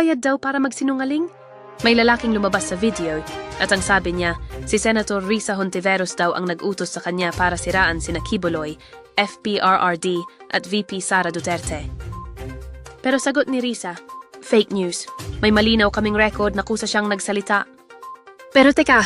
Nagbayad daw para magsinungaling? May lalaking lumabas sa video at ang sabi niya, si Senator Risa Hontiveros daw ang nag-utos sa kanya para siraan sina Kibuloy, FPRRD at VP Sara Duterte. Pero sagot ni Risa, fake news. May malinaw kaming record na kusa siyang nagsalita. Pero teka,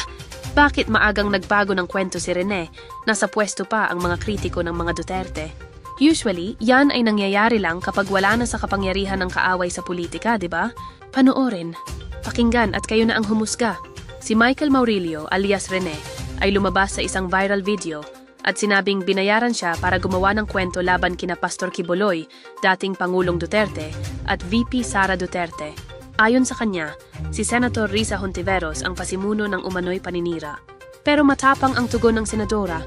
bakit maagang nagbago ng kwento si Rene? Nasa pwesto pa ang mga kritiko ng mga Duterte. Usually, yan ay nangyayari lang kapag wala na sa kapangyarihan ng kaaway sa politika, di ba? Panoorin, pakinggan at kayo na ang humusga. Si Michael Maurilio alias Rene ay lumabas sa isang viral video at sinabing binayaran siya para gumawa ng kwento laban kina Pastor Kiboloy, dating Pangulong Duterte, at VP Sara Duterte. Ayon sa kanya, si Senator Risa Hontiveros ang pasimuno ng umano'y paninira. Pero matapang ang tugon ng senadora.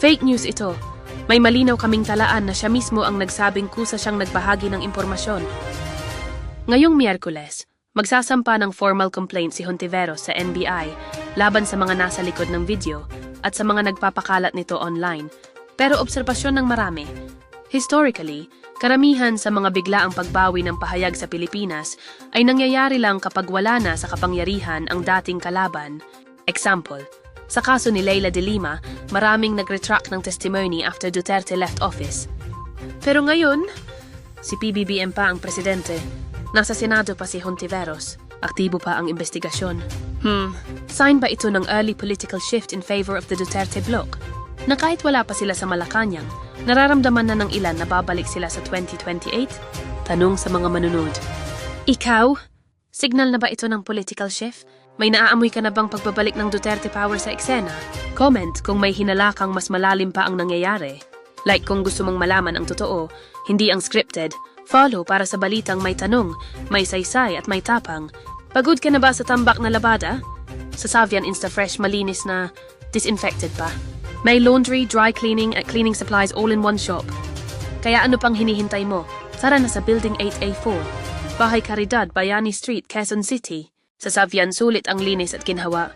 Fake news ito. May malinaw kaming talaan na siya mismo ang nagsabing kusa siyang nagbahagi ng impormasyon. Ngayong Miyerkules, magsasampa ng formal complaint si Hontiveros sa NBI laban sa mga nasa likod ng video at sa mga nagpapakalat nito online. Pero obserbasyon ng marami. Historically, karamihan sa mga biglaang pagbawi ng pahayag sa Pilipinas ay nangyayari lang kapag wala na sa kapangyarihan ang dating kalaban. Example, sa kaso ni Leila de Lima, maraming nag-retract ng testimony after Duterte left office. Pero ngayon, si PBBM pa ang presidente. Nasa Senado pa si Hontiveros. Aktibo pa ang investigasyon. Hmm, sign ba ito ng early political shift in favor of the Duterte bloc? Na kahit wala pa sila sa Malacanang, nararamdaman na ng ilan na babalik sila sa 2028? Tanong sa mga manunod. Ikaw? Signal na ba ito ng political shift? May naaamoy ka na bang pagbabalik ng Duterte power sa eksena? Comment kung may hinalakang mas malalim pa ang nangyayari. Like kung gusto mong malaman ang totoo, hindi ang scripted. Follow para sa balitang may tanong, may saysay at may tapang. Pagod ka na ba sa tambak na labada? Sa Savian Instafresh malinis na disinfected pa. May laundry, dry cleaning at cleaning supplies all in one shop. Kaya ano pang hinihintay mo? Tara na sa Building 8A4. Bahay Caridad, Bayani Street, Quezon City. Sa sulit ang linis at ginhawa.